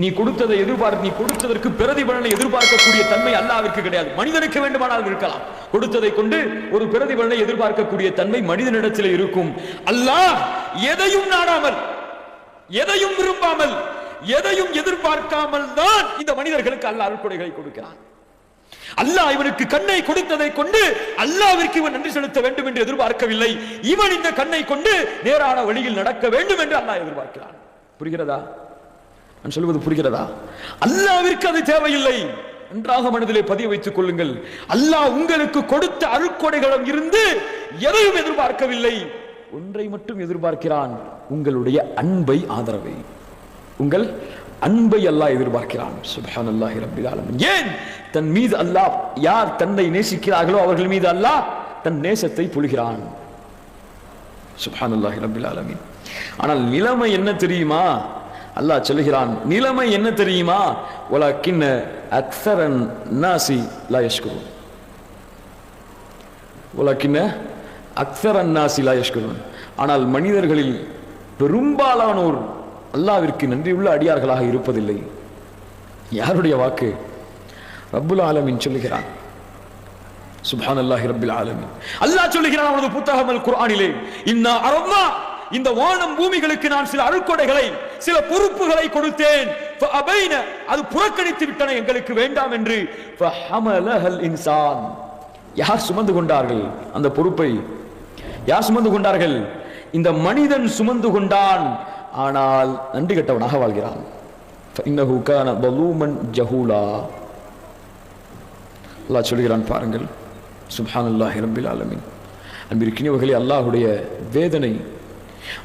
நீ கொடுத்ததை எதிர்பார்க்க நீ கொடுத்ததற்கு பிரதிபலனை எதிர்பார்க்கக்கூடிய தன்மை அல்லாவிற்கு கிடையாது. மனிதனுக்கு வேண்டுமானால் இருக்கலாம். கொடுத்ததை கொண்டு ஒரு பிரதிபலனை எதிர்பார்க்கக்கூடிய தன்மை மனிதனிடத்தில் இருக்கும். அல்லாஹ் எதையும் நாடாமல் எதையும் விரும்பாமல் எதையும் எதிர்பார்க்காமல் தான் இந்த மனிதர்களுக்கு அல்லாஹ் அருள்கொடைகளை கொடுக்கிறான். அல்லாஹ் இவனுக்கு கண்ணை கொடுத்ததை கொண்டு அல்லாவிற்கு இவன் நன்றி செலுத்த வேண்டும் என்று எதிர்பார்க்கவில்லை. இவன் இந்த கண்ணை கொண்டு நேரான வழியில் நடக்க வேண்டும் என்று அல்லாஹ் எதிர்பார்க்கிறான். புரிகிறதா? நான் சொல்வது புரிகிறதா? அல்லாவிற்கு அது தேவையில்லை. நன்றாக மனதிலே பதிய வைத்துக் கொள்ளுங்கள். அல்லாஹ் உங்களுக்கு கொடுத்த அருட்கொடைகளும் இருந்து எதையும் எதிர்பார்க்கவில்லை. ஒன்றை மட்டும் எதிர்பார்க்கிறான். உங்களுடைய அன்பை ஆதரவை. உங்கள் அன்பை அல்லாஹ் எதிர்பார்க்கிறான். சுப்ஹானல்லாஹி ரப்பில் ஆலமீன். ஏன்? தன் மீது அல்லாஹ் யார் தன்னை நேசிக்கிறார்களோ அவர்கள் மீது அல்லாஹ் தன் நேசத்தை பொழிகிறான். அல்லாஹி ரப்பில் ஆலமீன். ஆனால் நிலைமை என்ன தெரியுமா? அல்லாஹ் சொல்லுகிறான் நிலைமை என்ன தெரியுமா? ஒலா கிண்ண அக்சரன் நாசி லா யஷ்குருன். கிண்ண அக்சரன் நாசி லா யஷ்குருன். ஆனால் மனிதர்களில் பெரும்பாலானோர் அல்லாவிற்கு நன்றியுள்ள அடியார்களாக இருப்பதில்லை. யாருடைய வாக்கு? ரப்புல் ஆலமின் சொல்லுகிறான். சுபான் அல்லாஹி ரபில் ஆலமின். அல்லாஹ் சொல்லுகிறான் அவனது புத்தகம் குரானிலே இன்னா அரம்மா இந்த வானம் பூமிகளுக்கு நான் சில அழுக்கொடைகளை சில பொறுப்புகளை கொடுத்தேன். அது புறக்கணித்து விட்டன எங்களுக்கு வேண்டாம் என்று. இன்சான். யார் சுமந்து கொண்டார்கள் அந்த பொறுப்பை? யார் சுமந்து கொண்டார்கள்? இந்த மனிதன் சுமந்து கொண்டான். ஆனால் நன்றி கெட்டவனாக வாழ்கிறான். பலூமன் ஜஹூலா. அல்லாஹ் சொல்கிறான் பாருங்கள். சுப்ஹானல்லாஹி ரப்பில் ஆலமீன். அன்பிற்கினியவர்களே அல்லாஹுடைய வேதனை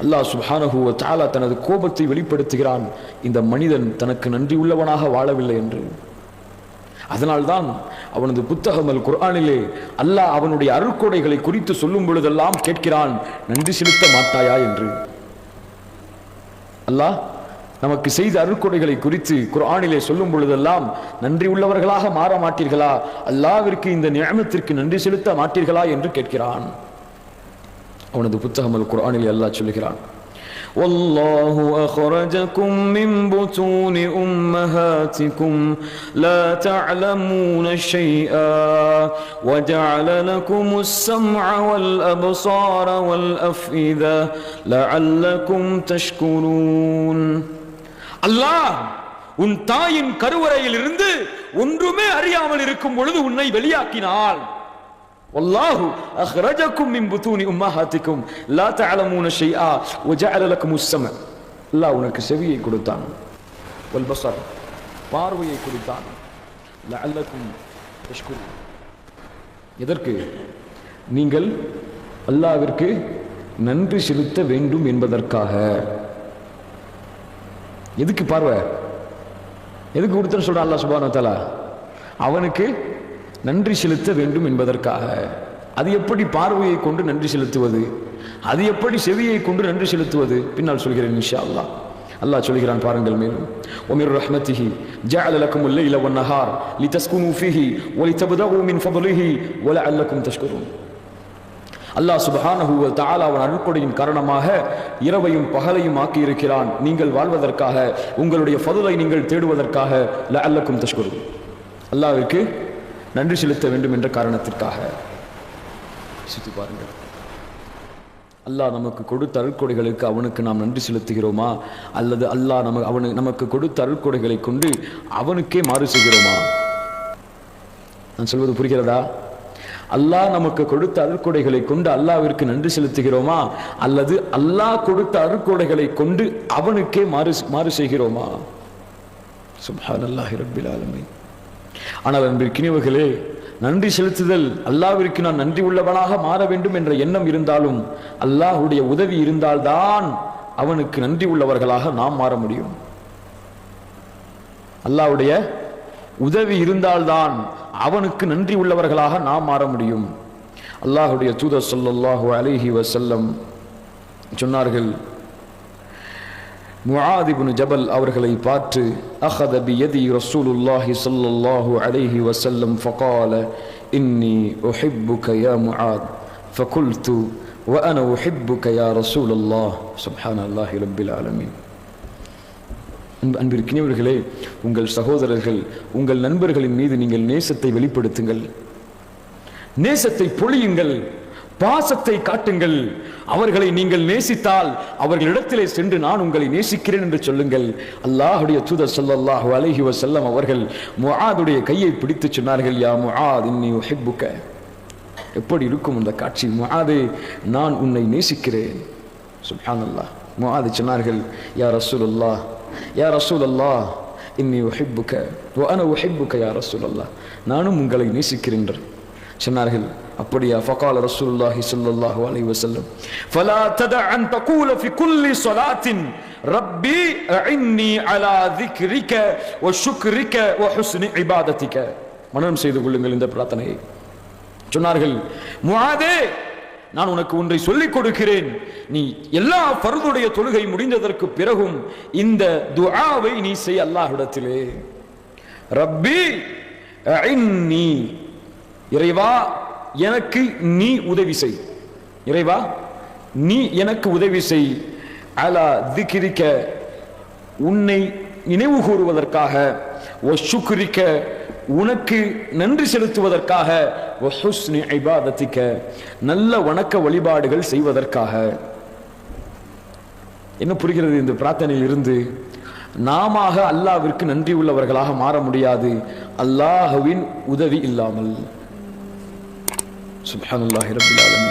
அல்லாஹ் சுப்ஹானஹு தாலா தனது கோபத்தை வெளிப்படுத்துகிறான். இந்த மனிதன் தனக்கு நன்றி உள்ளவனாக வாழவில்லை என்று. அதனால்தான் அவனது புத்தகம் அல் குர்ஆனிலே அல்லாஹ் அவனுடைய அருட்கொடைகளை குறித்து சொல்லும் பொழுதெல்லாம் கேட்கிறான் நன்றி செலுத்த மாட்டாயா என்று. அல்லாஹ் நமக்கு செய்த அருட்கொடைகளை குறித்து குரானிலே சொல்லும் பொழுதெல்லாம் நன்றி உள்ளவர்களாக மாற மாட்டீர்களா? அல்லாவிற்கு இந்த நியமத்திற்கு நன்றி செலுத்த மாட்டீர்களா? என்று கேட்கிறான். அவனது புத்தகம் அல் குர்ஆனிலே அல்லாஹ் சொல்லுகிறான் والله أخرجكم من بطون أمهاتكم لا تعلمون شيئا وجعل لكم السمع والأبصار والأفئدة لعلكم تشكرون அல்லாஹ் உன் தாயின் கருவறையில் இருந்து ஒன்றுமே அறியாமல் இருக்கும் பொழுது உன்னை வெளியாக்கினாள் والله أخرجكم من بطون أمهاتكم لا تعلمون شيئا وجعل لكم السمع அல்லாஹ் உனக்கு செவியை கொடுத்தான் والبصر பார்வையை கொடுத்தான் لعلكم تشكرون எதற்கு நீங்கள் அல்லாவிற்கு நன்றி செலுத்த வேண்டும் என்பதற்காக எதுக்கு பார்வை எதுக்கு கொடுத்தன்னு சொல்றான் அல்லாஹ் சுபானு தஆலா அவனுக்கு நன்றி செலுத்த வேண்டும் என்பதற்காக. அது எப்படி பார்வையை கொண்டு நன்றி செலுத்துவது? அது எப்படி செவியை கொண்டு நன்றி செலுத்துவது? பின்னால் சொல்கிறேன் இன்ஷா அல்லா அல்லாஹ் சொல்கிறான் பாருங்கள் மேலும். ஒமிர் ரஹ்மத்திஹி ஜஅல லக்கும் அல்லைல வன் நஹார் லிதஸ்குனு ஃபீஹி வலிதப்தகு மின் ஃபضலிஹி வலஅல்லக்கும் தஷ்குரூன். அல்லாஹ் சுபஹானஹு வ தஆலா அவன் அருள்கொடையின் காரணமாக இரவையும் பகலையும் ஆக்கியிருக்கிறான். நீங்கள் வாழ்வதற்காக உங்களுடைய ஃபதுலை நீங்கள் தேடுவதற்காக ல லஅல்லக்கும் தஷ்குரூன். அல்லாஹ்விற்கு நன்றி செலுத்த வேண்டும் என்ற காரணத்திற்காக. சித்து பாருங்கள். அல்லாஹ் நமக்கு கொடுத்த அருட்கொடைகளுக்கு அவனுக்கு நாம் நன்றி செலுத்துகிறோமா? அல்லது அல்லாஹ் நமக்கு அவனு நமக்கு கொடுத்த அருட்கொடைகளை கொண்டு அவனுக்கே மாறு செய்கிறோமா? நான் சொல்வது புரிகிறதா? அல்லாஹ் நமக்கு கொடுத்த அருட்கொடைகளை கொண்டு அல்லாவிற்கு நன்றி செலுத்துகிறோமா? அல்லது அல்லாஹ் கொடுத்த அருட்கொடைகளை கொண்டு அவனுக்கே மாறு மாறு செய்கிறோமா? சுப்ஹானல்லாஹி ரப்பில் ஆலமீன். ஆனால் அன்பிற்கினியவர்களே நன்றி செலுத்துதல் அல்லாவிற்கு நான் நன்றி உள்ளவனாக மாற வேண்டும் என்ற எண்ணம் இருந்தாலும் அல்லாஹுடைய உதவி இருந்தால்தான் அவனுக்கு நன்றி உள்ளவர்களாக நாம் மாற முடியும். அல்லாஹ்வுடைய உதவி இருந்தால்தான் அவனுக்கு நன்றி உள்ளவர்களாக நாம் மாற முடியும். அல்லாஹுடைய தூதர் ஸல்லல்லாஹு அலிஹி வசல்லம் சொன்னார்கள் முஆத் இப்னு ஜபல் அவர்களை பார்த்து அஹத பியதி ரசூலுல்லாஹி ஸல்லல்லாஹு அலைஹி வஸல்லம் ஃபகால இன்னி உஹிப்புக யா முஆத் فقلت وانا احبك يا رسول الله سبحان الله رب العالمين அன்பு அன்பிற்கினியவர்களே உங்கள் சகோதரர்கள் உங்கள் நண்பர்களின் மீது நீங்கள் நேசத்தை வெளிப்படுத்துங்கள் நேசத்தை பொழியுங்கள் பாசத்தை காட்டுங்கள். அவர்களை நீங்கள் நேசித்தால் அவர்களிடத்திலே சென்று நான் உங்களை நேசிக்கிறேன் என்று சொல்லுங்கள். அல்லாஹுடைய தூதர் சொல்லல்லாஹு அலஹி வசல்லம் அவர்கள் முஹாதுடைய கையை பிடித்து சொன்னார்கள் யா முஹாத் இன்னி உஹிப்புக. எப்படி இருக்கும் அந்த காட்சி? முஹாதே நான் உன்னை நேசிக்கிறேன். சுப்ஹானல்லாஹ். முஹாது சொன்னார்கள் யா ரசூலுல்லாஹ் யா ரசூலல்லாஹ் இன்னி ஒஹிப்புக்க வ அன ஒஹிப்புக்க யா ரசூலல்லாஹ். நானும் உங்களை நேசிக்கிறேன். என்று சொன்னார்கள். அப்படியா? ஃபகால ரசூலுல்லாஹி ஸல்லல்லாஹு அலைஹி வஸல்லம். ஃபலா தத அன் தகூல ஃபி குல்லி ஸலாத்தின். ரப்பி அஇன்னி அலா ذிக்ரிக வ ஷுக்ரிக வ ஹுஸ்னி இபாதத்திக. மனனம் செய்து கொள்ளுங்கள் இந்த பிரார்த்தனையை. சொன்னார்கள் முஆதே நான் உனக்கு ஒன்றை சொல்லிக் கொடுக்கிறேன். நீ எல்லா ஃபர்துடைய தொழுகை முடிந்ததற்கு பிறகும் இந்த துஆவை நீ செய் அல்லாஹ்விடத்திலே. ரப்பி அஇன்னி இறைவா எனக்கு நீ உதவி செய். இறைவா நீ எனக்கு உதவி செய். அலா திகிரிக்க உன்னை நினைவு கூறுவதற்காக ஒஷுக்குரிக்க உனக்கு நன்றி செலுத்துவதற்காக ஒஹுஸ்னி ஐபாதத்திக்க நல்ல வணக்க வழிபாடுகள் செய்வதற்காக. என்ன புரிகிறது இந்த பிரார்த்தனையில் இருந்து? நாம அல்லாவிற்கு நன்றி உள்ளவர்களாக மாற முடியாது. அல்லாஹுவின் உதவி இல்லாமல். சுப்ஹானல்லாஹி ரப்பில் ஆலமீன்